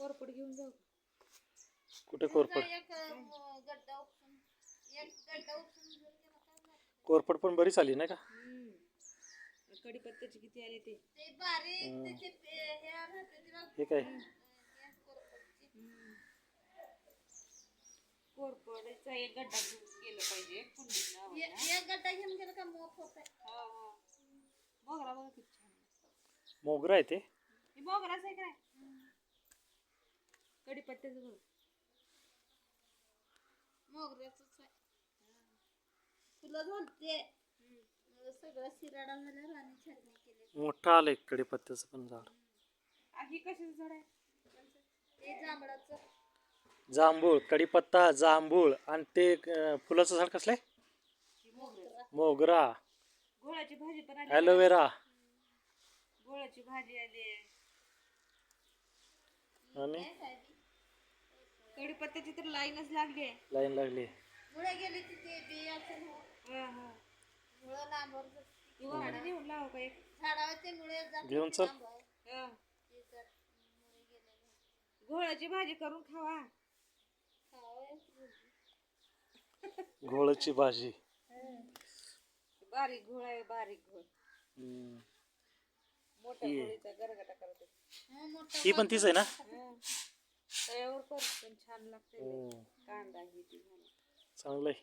कोरपड घेऊन जाऊ. कुठे कोरपड? कोरपड पण बरीच आली नाही का? हम्म. कडीपत्त्याचे किती आले ते? हे हे काय. कोरपडचा एक गड्डा घेऊन गेलं पाहिजे एक गड्डा घेऊन गेला का? होत हा, हा. मोगरा बघा किती छान आहे. मोगरा आहे ते? हे मोगराच आहे काय? कडीपत्त्याचं आहे. फुलं झालते मग सगळं शिराडा झाल्यावर आणि छाटणी केली. मोठं आलंय कडीपत्त्याचं पण झाड. आ, ही कशाचं झाड आहे? ते जांभळाचं. जांभूळ कडीपत्ता जांभूळ आणि ते अं, फुलाचं झाड कसलं आहे? ही मोगरा. मोगरा गोळाची भाजी पण आली. ॲलोवेरा भाजी आली. आणि? कडीपत्त्याची तर लाईनच लागली आहे. लाईन लागली मुळे गेली तिथे हा, हा. मुळं लांबवर लाव का एक. मुळे जात. घेऊन चल. हा. घोळाची भाजी करून खावा. घोळची भाजी. बारीक घोळ आहे बारीक घोळ. मोठ्या ही. घोळीचा गरगटा करते. हं, मोठं ही पण तीच आहे ना? हा. तव्यावर कर पण छान लागते हम्म. कांदा ही ती घालून. चांगलंय